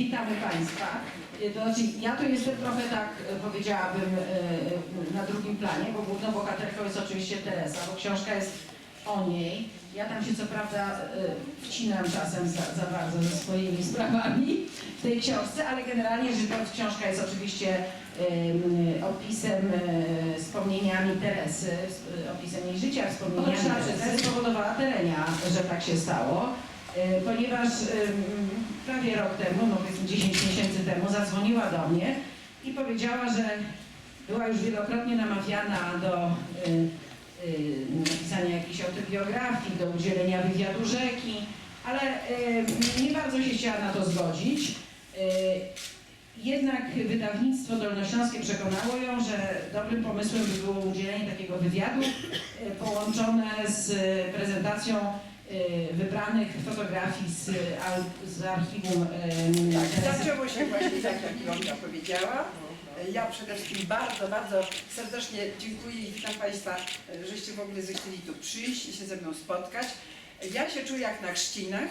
Witamy Państwa. E, znaczy, ja tu jestem trochę tak, e, powiedziałabym, e, na drugim planie, bo główną bohaterką jest oczywiście Teresa, bo książka jest o niej. Ja tam się co prawda e, wcinam czasem za, za bardzo ze swoimi sprawami w tej książce, ale generalnie rzecz biorąc książka jest oczywiście em, opisem, e, wspomnieniami Teresy, opisem jej życia, wspomnieniami Teresy. Spowodowała Terenia, że tak się stało. E, ponieważ prawie rok temu, no powiedzmy 10 miesięcy temu, zadzwoniła do mnie i powiedziała, że była już wielokrotnie namawiana do y, y, napisania jakiejś autobiografii, do udzielenia wywiadu rzeki, ale nie bardzo się chciała na to zgodzić. Jednak wydawnictwo dolnośląskie przekonało ją, że dobrym pomysłem by było udzielenie takiego wywiadu połączone z prezentacją wybranych fotografii z, al- z archiwum y, Tak, zaczęło się właśnie tak, jak Ilonka powiedziała. Ja przede wszystkim bardzo, bardzo serdecznie dziękuję i witam Państwa, żeście w ogóle zechcieli tu przyjść i się ze mną spotkać. Ja się czuję jak na chrzcinach,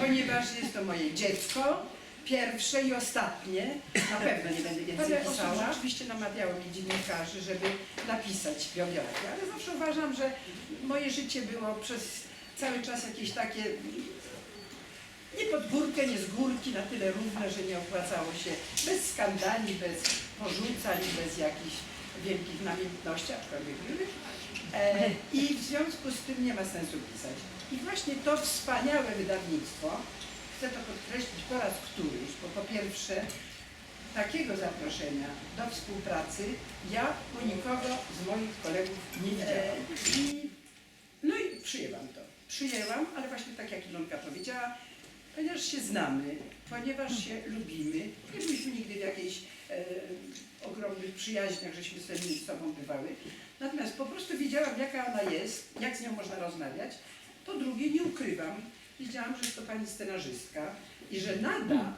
ponieważ jest to moje dziecko, pierwsze i ostatnie. Na pewno nie będę więcej pisała. Oczywiście namawiało mnie dziennikarzy, żeby napisać biografię, ale zawsze uważam, że moje życie było przez cały czas jakieś takie nie pod górkę, nie z górki, na tyle równe, że nie opłacało się bez skandali, bez porzucań, bez jakichś wielkich namiętności, aczkolwiek były. E, I w związku z tym nie ma sensu pisać. I właśnie to wspaniałe wydawnictwo, chcę to podkreślić po raz któryś, bo po pierwsze takiego zaproszenia do współpracy ja u nikogo z moich kolegów nie widziałam. I, no i przyjęłam to. Przyjęłam, ale właśnie tak jak Ilonka powiedziała, ponieważ się znamy, ponieważ się lubimy, nie byliśmy nigdy w jakiejś e, ogromnych przyjaźniach, żeśmy z sobą bywały. Natomiast po prostu wiedziałam, jaka ona jest, jak z nią można rozmawiać. To drugie nie ukrywam. Wiedziałam, że jest to pani scenarzystka i że nada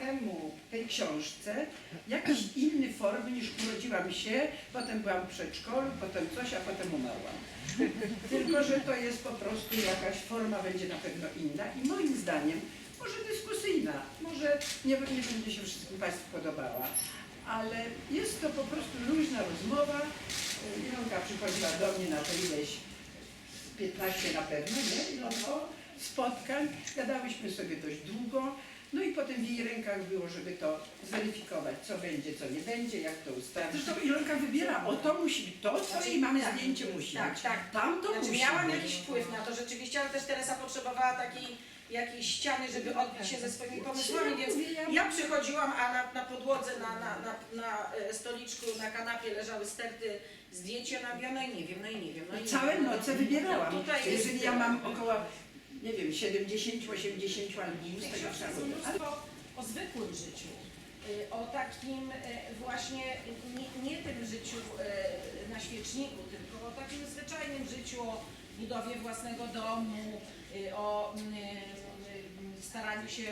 temu, tej książce jakiś inny formy niż urodziłam się, potem byłam w przedszkolu, potem coś, a potem umarłam. Tylko, że to jest po prostu jakaś forma będzie na pewno inna i moim zdaniem może dyskusyjna, może nie, nie będzie się wszystkim Państwu podobała, ale jest to po prostu luźna rozmowa. Ilonka przychodziła do mnie na to ileś z 15 na pewno, nie? Ilonko? Spotkań, gadałyśmy sobie dość no potem w jej rękach było, żeby to zweryfikować, co będzie, co nie będzie, jak to ustawić. Zresztą Ilonka wybiera, o to musi być, to twojej mamy tak, zdjęcie musi tak, być, tak. tam to Znaczy, musi miałam być. jakiś wpływ na to rzeczywiście, ale też Teresa potrzebowała takiej jakiejś ściany, żeby odbić się ze swoimi pomysłami, więc ja przychodziłam, a na, na podłodze, na, na, na, na e, stoliczku, na kanapie leżały sterty zdjęć mówiła, no i nie wiem, no i nie wiem, no i nie Całe wiem. noce wybierałam. No, tutaj jest- Jeżeli ja mam około, nie wiem, 70-80 albumów z tego czasu. o zwykłym życiu, y, o takim y, właśnie nie, nie tym życiu y, na świeczniku, tylko o takim zwyczajnym życiu, o budowie własnego domu, o mm, y, staraniu się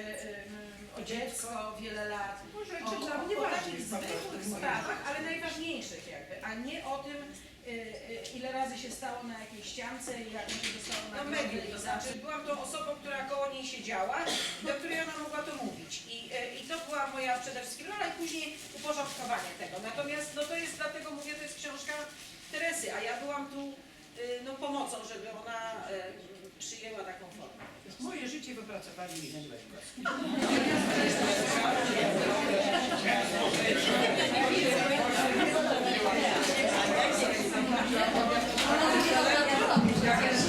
o dziecko wiele lat, No, rzeczy o, dla o, mnie o takich zwykłych sprawach, ale najważniejszych jakby, a nie o tym, y, y, ile razy się stało na jakiejś ściance i jak się dostało na No, medium, To to znaczy, byłam tą osobą, która koło niej siedziała, do której ona mogła to mówić. I, y, i to była moja przede wszystkim rola i później uporządkowanie tego. Natomiast no to jest, dlatego mówię, to jest książka Teresy, a ja byłam tu y, no, pomocą, żeby ona y, przyjęła taką formę życie wypracowali mi na